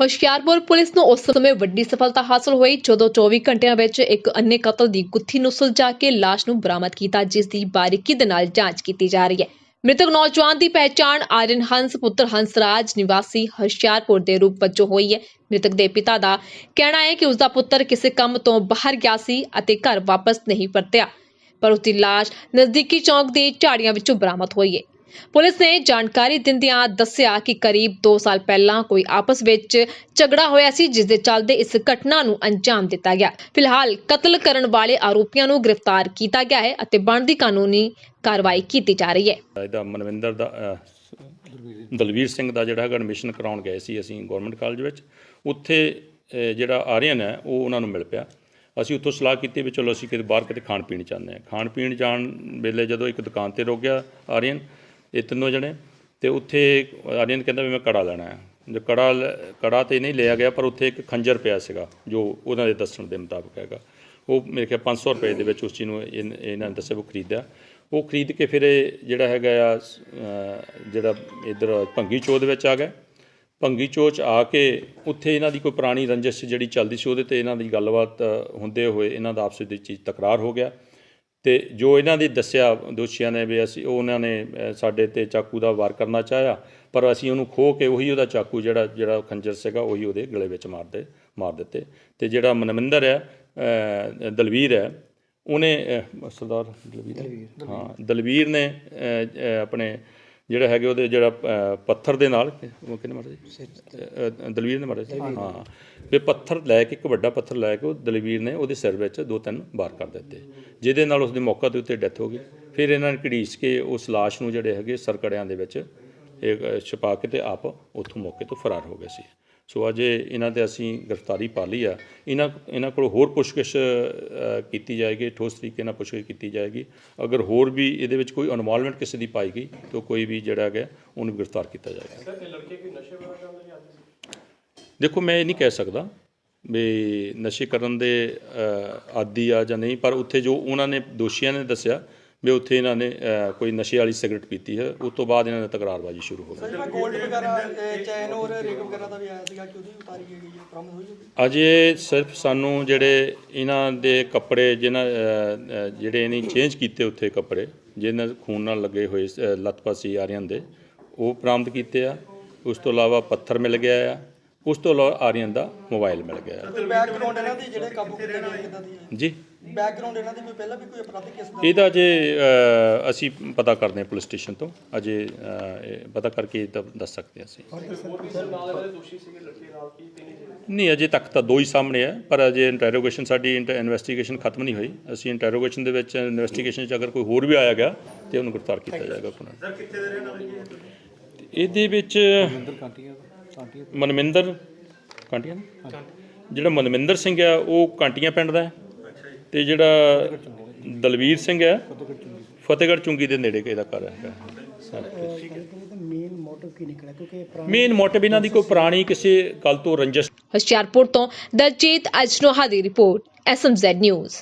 Hoshiarpur police ਨੂੰ ਉਸ ਸਮੇਂ ਵੱਡੀ ਸਫਲਤਾ ਹਾਸਲ ਹੋਈ, ਜਦੋਂ 24 ਘੰਟਿਆਂ ਵਿੱਚ ਇੱਕ ਅੰਨੇ ਕਤਲ ਦੀ ਗੁੱਥੀ ਨੂੰ ਸੁਲਝਾ ਕੇ ਲਾਸ਼ ਨੂੰ ਬਰਾਮਦ ਕੀਤਾ, ਜਿਸ ਦੀ ਬਾਰੀਕੀ ਦੇ ਨਾਲ ਜਾਂਚ ਕੀਤੀ ਜਾ ਰਹੀ ਹੈ। ਮ੍ਰਿਤਕ ਨੌਜਵਾਨ ਦੀ ਪਹਿਚਾਣ ਆര്യਨ ਹੰਸ, ਪੁੱਤਰ ਹੰਸਰਾਜ ਨਿਵਾਸੀ ਹੁਸ਼ਿਆਰਪੁਰ ਦੇ ਰੂਪ ਵਜੋਂ ਹੋਈ ਹੈ। ਮ੍ਰਿਤਕ ਦੇ ਪਿਤਾ ਦਾ ਕਹਿਣਾ ਹੈ ਕਿ ਉਸ ਦਾ ਪੁੱਤਰ ਕਿਸੇ ਕੰਮ ਤੋਂ ਬਾਹਰ ਗਿਆ ਸੀ ਅਤੇ ਘਰ ਵਾਪਸ ਨਹੀਂ ਪਰਤਿਆ, ਪਰ ਉਸ ਦੀ ਲਾਸ਼ ਨਜ਼ਦੀਕੀ ਚੌਂਕ ਦੇ ਝਾੜੀਆਂ ਵਿੱਚੋਂ ਬਰਾਮਦ ਹੋਈ ਹੈ। ਪੁਲਿਸ ਨੇ ਜਾਣਕਾਰੀ ਦਿੰਦਿਆਂ ਦੱਸਿਆ ਕਿ ਕਰੀਬ 2 ਸਾਲ ਪਹਿਲਾਂ ਕੋਈ ਆਪਸ ਵਿੱਚ ਝਗੜਾ ਹੋਇਆ ਸੀ ਜਿਸ ਦੇ ਚੱਲਦੇ ਇਸ ਘਟਨਾ ਨੂੰ ਅੰਜਾਮ ਦਿੱਤਾ ਗਿਆ। ਫਿਲਹਾਲ ਕਤਲ ਕਰਨ ਵਾਲੇ ਆਰੋਪੀਆਂ ਨੂੰ ਗ੍ਰਿਫਤਾਰ ਕੀਤਾ ਗਿਆ ਹੈ ਅਤੇ ਬਣਦੀ ਕਾਨੂੰਨੀ ਕਾਰਵਾਈ ਕੀਤੀ ਜਾ ਰਹੀ ਹੈ। ਇਹਦਾ ਮਨਵਿੰਦਰ ਦਾ ਅਹ, ਦਲਵੀਰ ਸਿੰਘ ਦਾ ਜਿਹੜਾ ਹੈਗਾ ਐਡਮਿਸ਼ਨ ਕਰਾਉਣ ਗਏ ਸੀ ਅਸੀਂ ਗਵਰਨਮੈਂਟ ਕਾਲਜ ਵਿੱਚ। ਉੱਥੇ ਅਹ, ਜਿਹੜਾ ਆਰੀਅਨ ਹੈ ਉਹ ਉਹਨਾਂ ਨੂੰ ਮਿਲ ਪਿਆ। ਅਸੀਂ ਉੱਥੋਂ ਸਲਾਹ ਕੀਤੀ ਵੀ ਚਲੋ ਅਸੀਂ ਕਿਤੇ ਬਾਹਰ ਕਿਤੇ ਖਾਣ ਪੀਣ ਜਾਂਦੇ ਹਾਂ। ਖਾਣ ਪੀਣ ਜਾਣ ਵੇਲੇ ਜਦੋਂ ਇੱਕ ਦੁਕਾਨ ਤੇ ਰੁਕ ਗਿਆ ਆਰੀਅਨ ਇਹ ਤਿੰਨੋਂ ਜਣੇ, ਤੇ ਉੱਥੇ ਆਰੀਅਨ ਕਹਿੰਦਾ ਵੀ ਮੈਂ ਕੜਾ ਲੈਣਾ ਹੈ। ਜੋ ਕੜਾ ਲ- ਕੜਾ ਤੇ ਨਹੀਂ ਲਿਆ ਗਿਆ, ਪਰ ਉੱਥੇ ਇੱਕ ਖੰਜਰ ਪਿਆ ਸੀਗਾ, ਜੋ ਉਹਨਾਂ ਦੇ ਦੱਸਣ ਦੇ ਮੁਤਾਬਕ ਹੈਗਾ। ਉਹ ਮੇਰੇ ਖਿਆਲ 500 ਰੁਪਏ ਦੇ ਵਿੱਚ ਉਸ ਚੀਜ਼ ਨੂੰ ਇਨ- ਇਹਨਾਂ ਨੇ ਦੱਸਿਆ ਉਹ ਖਰੀਦਿਆ। ਉਹ ਖਰੀਦ ਕੇ ਫਿਰ ਇਹ ਜਿਹੜਾ ਹੈਗਾ ਆ ਜਿਹੜਾ ਇਧਰ ਭੰਗੀ ਚੋਹ ਵਿੱਚ ਆ ਗਿਆ। ਭੰਗੀ ਚੋਹ 'ਚ ਆ ਕੇ ਉੱਥੇ ਇਹਨਾਂ ਦੀ ਕੋਈ ਪੁਰਾਣੀ ਰੰਜਿਸ਼ ਜਿਹੜੀ ਚੱਲਦੀ ਸੀ, ਉਹਦੇ ਤੇ ਇਹਨਾਂ ਦੀ ਗੱਲਬਾਤ ਹੁੰਦੇ ਹੋਏ ਇਹਨਾਂ ਦਾ ਆਪਸ ਵਿੱਚ ਚੀਜ਼ ਤਕਰਾਰ ਹੋ ਗਿਆ। ਤੇ ਜੋ ਇਹਨਾਂ ਦੀ ਦੱਸਿਆ ਦੋਸ਼ੀਆਂ ਨੇ ਵੀ ਅਸੀਂ ਉਹ ਉਹਨਾਂ ਨੇ ਸਾਡੇ ਤੇ ਚਾਕੂ ਦਾ ਵਾਰ ਕਰਨਾ ਚਾਹਿਆ ਪਰ ਅਸੀਂ ਉਹਨੂੰ ਖੋ ਕੇ ਉਹੀ ਉਹਦਾ ਚਾਕੂ ਜਿਹੜਾ ਜਿਹੜਾ ਖੰਜਰ ਸੀਗਾ ਉਹੀ ਉਹਦੇ ਗਲੇ ਵਿੱਚ ਮਾਰ ਦੇ ਮਾਰ ਦਿੱਤੇ ਤੇ ਜਿਹੜਾ ਮਨਮਿੰਦਰ ਹੈ ਦਲਵੀਰ ਹੈ ਉਹਨੇ ਸਰਦਾਰ ਦਲਵੀਰ ਹੈ? ਦਲਵੀਰ ਨੇ ਆਪਣੇ ਜਿਹੜਾ ਹੈਗੇ ਉਹਦੇ ਜਿਹੜਾ ਪੱਥਰ ਦੇ ਨਾਲ ਕਿਹਨੇ ਮਾਰਿਆ ਅ, ਦਲਵੀਰ ਨੇ ਮਾਰਿਆ ਸੀ। ਹਾਂ। ਵੀ ਪੱਥਰ ਲੈ ਕੇ ਇੱਕ ਵੱਡਾ ਪੱਥਰ ਲੈ ਕੇ ਉਹ ਦਲਵੀਰ ਨੇ ਉਹਦੇ ਸਿਰ ਵਿੱਚ ਦੋ ਤਿੰਨ ਵਾਰ ਕਰ ਦਿੱਤੇ। ਜਿਹਦੇ ਨਾਲ ਉਸ ਦੀ ਮੌਕਾ ਦੇ ਉੱਤੇ ਡੈਥ ਹੋ ਗਈ। ਫਿਰ ਇਹਨਾਂ ਨੇ ਘੜੀਸ ਕੇ ਉਸ ਲਾਸ਼ ਨੂੰ ਜਿਹੜੇ ਹੈਗੇ ਸਰਕੜਿਆਂ ਦੇ ਵਿੱਚ ਇਹ ਛੁਪਾ ਕੇ ਤੇ ਆਪ ਉੱਥੋਂ ਮੌਕੇ ਤੋਂ ਫਰਾਰ ਹੋ ਗਏ ਸੀ। ਸੋ ਅਜੇ ਇਹਨਾਂ ਤੇ ਅਸੀਂ ਗ੍ਰਿਫਤਾਰੀ ਪਾ ਲਈ ਆ। ਇਹਨਾਂ ਇਹਨਾਂ ਕੋਲ ਹੋਰ ਪੁੱਛਗਿੱਛ ਕੀਤੀ ਜਾਏਗੀ ਠੋਸ ਤਰੀਕੇ ਨਾਲ ਪੁੱਛਗਿੱਛ ਕੀਤੀ ਜਾਏਗੀ। ਅਗਰ ਹੋਰ ਵੀ ਇਹਦੇ ਵਿੱਚ ਕੋਈ ਇਨਵੋਲਵਮੈਂਟ ਕਿਸੇ ਦੀ ਪਾਈ ਗਈ ਤਾਂ ਕੋਈ ਵੀ ਜਿਹੜਾ ਹੈਗਾ ਉਹਨੂੰ ਗ੍ਰਿਫਤਾਰ ਕੀਤਾ ਜਾਏਗਾ। ਦੇਖੋ ਮੈਂ ਇਹ ਨਹੀਂ ਕਹਿ ਸਕਦਾ ਵੀ ਨਸ਼ੇ ਕਰਨ ਦੇ ਆਦੀ ਆ ਜਾਂ ਨਹੀਂ ਪਰ ਉੱਥੇ ਜੋ ਉਹਨਾਂ ਨੇ ਦੋਸ਼ੀਆਂ ਨੇ ਦੱਸਿਆ ਵੀ ਉੱਥੇ ਇਹਨਾਂ ਨੇ ਕੋਈ ਨਸ਼ੇ ਵਾਲੀ ਸਿਗਰਟ ਪੀਤੀ ਹੈ ਉਸ ਤੋਂ ਬਾਅਦ ਇਹਨਾਂ ਨੇ ਤਕਰਾਰਬਾਜ਼ੀ ਸ਼ੁਰੂ ਹੋ ਗਈ। ਸਰ ਮੈਂ 골ਡ ਵਗੈਰਾ ਅਹ, ਚੈਨ ਔਰ ਰਿੰਗ ਵਗੈਰਾ ਦਾ ਵੀ ਆਇਆ ਸੀਗਾ ਕਿ ਉਹਦੀ ਵੀ ਉਤਾਰੀ ਗਈ ਹੈ ਬਰਾਮਦ ਹੋਈ ਹੋਈ? ਅਜੇ ਸਿਰਫ ਸਾਨੂੰ ਜਿਹੜੇ ਇਹਨਾਂ ਦੇ ਕੱਪੜੇ ਜਿਹਨਾਂ ਜਿਹੜੇ ਇਹਨੇ ਚੇਂਜ ਕੀਤੇ ਉੱਥੇ ਕੱਪੜੇ ਜਿਹਨਾਂ ਖੂਨ ਨਾਲ ਲੱਗੇ ਹੋਏ ਅ, ਲੱਤਪੱਤ ਸੀ ਆਰੀਅਨ ਦੇ ਉਹ ਬਰਾਮਦ ਕੀਤੇ ਆ। ਉਸ ਤੋਂ ਇਲਾਵਾ ਪੱਥਰ ਮਿਲ ਗਿਆ ਆ। ਉਸ ਤੋਂ ਇਲਾਵਾ ਆਰੀਅਨ ਦਾ ਮੋਬਾਈਲ ਮਿਲ ਗਿਆ ਜੀ। ਬੈਕਗ੍ਰਾਉਂਡ ਇਹਨਾਂ ਦੀ ਕੋਈ ਪਹਿਲਾਂ ਵੀ ਕੋਈ ਅਪਰਾਧਿਕ ਕੇਸ ਦਾ ਇਹਦਾ ਜੇ ਅ, ਅਸੀਂ ਪਤਾ ਕਰਦੇ ਹਾਂ ਪੁਲਿਸ ਸਟੇਸ਼ਨ ਤੋਂ। ਅਜੇ ਅ, ਇਹ ਪਤਾ ਕਰਕੇ ਤਾਂ ਦੱਸ ਸਕਦੇ ਹਾਂ ਅਸੀਂ। ਨਹੀਂ ਅਜੇ ਤੱਕ ਤਾਂ ਦੋ ਹੀ ਸਾਹਮਣੇ ਹੈ ਪਰ ਅਜੇ ਇੰਟਰੋਗੇਸ਼ਨ ਸਾਡੀ ਇਨਵੈਸਟੀਗੇਸ਼ਨ ਖਤਮ ਨਹੀਂ ਹੋਈ। ਅਸੀਂ ਇੰਟਰੋਗੇਸ਼ਨ ਦੇ ਵਿੱਚ ਇਨਵੈਸਟੀਗੇਸ਼ਨ 'ਚ ਅਗਰ ਕੋਈ ਹੋਰ ਵੀ ਆਇਆ ਗਿਆ ਤੇ ਉਹਨੂੰ ਗ੍ਰਿਫਤਾਰ ਕੀਤਾ ਜਾਏਗਾ ਪੁਨਰ। ਸਰ ਕਿੱਥੇ ਦੇ ਰਹਿਣ ਵਾਲੇ ਇਹਦੇ ਵਿੱਚ ਮਨਮਿੰਦਰ ਕਾਂਟੀਆਂ? ਜਿਹੜਾ ਮਨਮਿੰਦਰ ਸਿੰਘ ਹੈ ਉਹ ਕਾਂਟੀਆਂ ਪਿੰਡ ਦਾ ਹੈ। ਤੇ ਜਿਹੜਾ ਦਲਵੀਰ ਸਿੰਘ ਹੈ ਫਤਿਹਗੜ੍ਹ ਚੁੰਗੀ ਦੇ ਨੇੜੇ ਇਹਦਾ ਘਰ ਹੈ ਮੇਨ ਮੋਟਿਵ ਕੀ ਨਿਕਲਿਆ? ਕਿਉਂਕਿ ਮੇਨ ਮੋਟਿਵ ਇਹਨਾਂ ਦੀ ਕੋਈ ਪੁਰਾਣੀ ਕਿਸੇ ਗੱਲ ਤੋਂ ਰੰਜਿਸ਼ ਹੁਸ਼ਿਆਰਪੁਰ ਤੋਂ ਦਲਜੀਤ ਅਜਨੋਹਾ ਦੀ ਰਿਪੋਰਟ ਐਸਐਮਜ਼ੈਡ ਨਿਊਜ਼